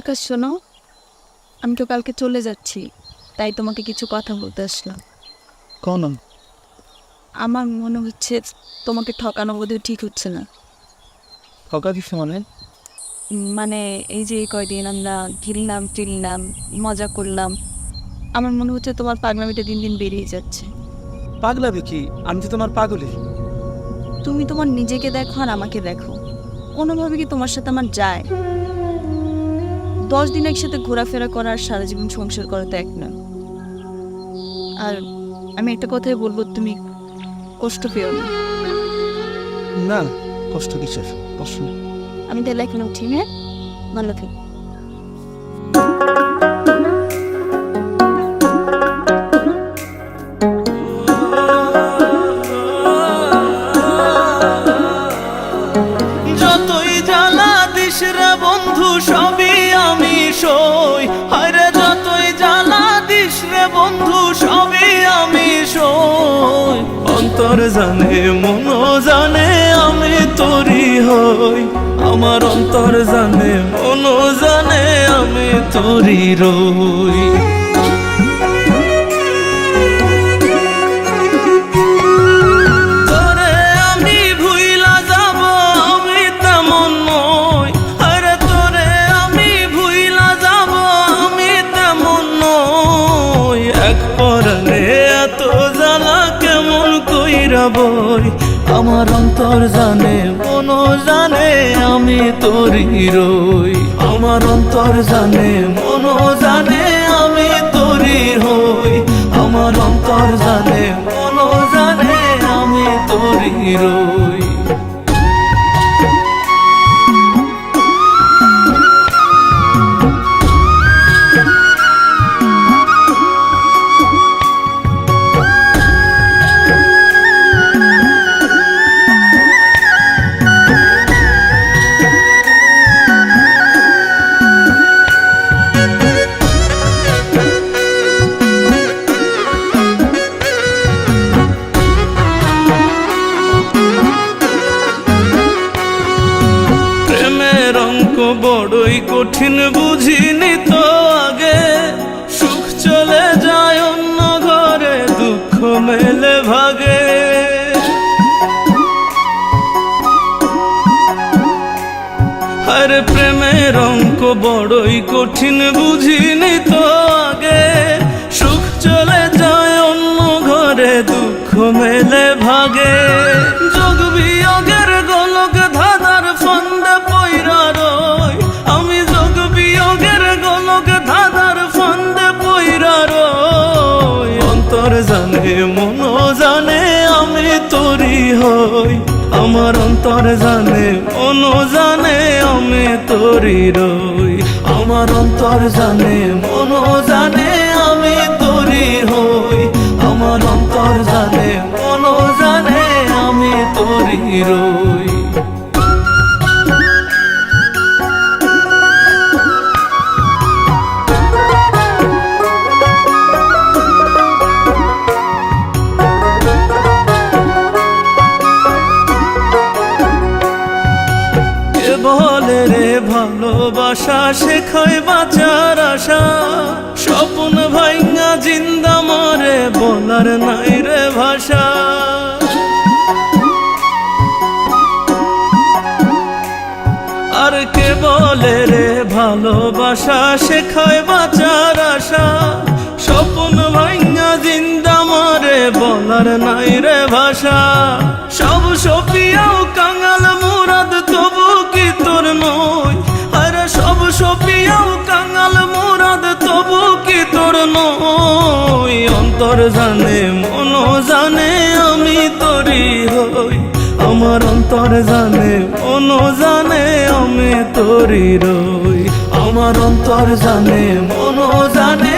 আকাশ শোনো। আমি তো কালকে চলে যাচ্ছি তাই তোমাকে কিছু কথা বলতে আসলাম। কোন আমার মনে হচ্ছে তোমাকে ঠকানো বোধহয় ঠিক হচ্ছে না। ঠকা দিচ্ছে মানে? মানে এই যে কয়দিন আমরা ঘিরলাম টিরলাম মজা করলাম আমার মনে হচ্ছে তোমার পাগলামিটা দিন দিন বেরিয়ে যাচ্ছে। পাগলাবে কি? আমি তো তোমার পাগলি তুমি তোমার নিজেকে দেখো আর আমাকে দেখো। কোনোভাবে কি তোমার সাথে আমার যায়? দশ দিন একসাথে ঘোরাফেরা করা আর সারা জীবন সংসার করা তো এক না। আর আমি একটা কথাই বলব তুমি কষ্ট পেও না। না কষ্ট কিসের? কষ্ট। আমি তাহলে এখন উঠি হ্যাঁ? ভালো থেকো। অন্তর জানে মন জানে, আমি তোরি হই। আমার অন্তর জানে মন জানে, আমি তোরি রই। বই আমার অন্তর জানে মন জানে আমি তোরই রই। আমার অন্তর জানে মন জানে আমি তোরই হই আমার অন্তর জানে মন জানে আমি তোরই রই। বড়ই কঠিন, বুঝিনি তো আগে। সুখ চলে যায় অন্য ঘরে, দুঃখ মেলে ভাগে। আরে প্রেমের অঙ্ক বড়ই কঠিন, বুঝিনি তো আগে। সুখ চলে যায় অন্য ঘরে, দুঃখ মেলে ভাগে। জানে, মন জানে, আমি তোরি হই। আমার অন্তর জানে, মন জানে, আমি তোরি রই। আমার অন্তর জানে, মন জানে, আমি তোরি হই। আমার অন্তর জানে, মন জানে, আমি তোরি রই। ভালোবাসা শেখায় বাঁচার আশা। স্বপ্ন ভাইঙ্গা জিন্দা মরে, বলার নাই রে ভাষা। আর কে বলে রে ভালোবাসা, শেখায় বাঁচার আশা। স্বপ্ন ভাইঙ্গা জিন্দা মরে, বলার নাই রে ভাষা। অন্তর জানে মন জানে আমি তোরি হই। আমার অন্তর জানে মন জানে আমি তোরি রই। আমার অন্তর জানে মন জানে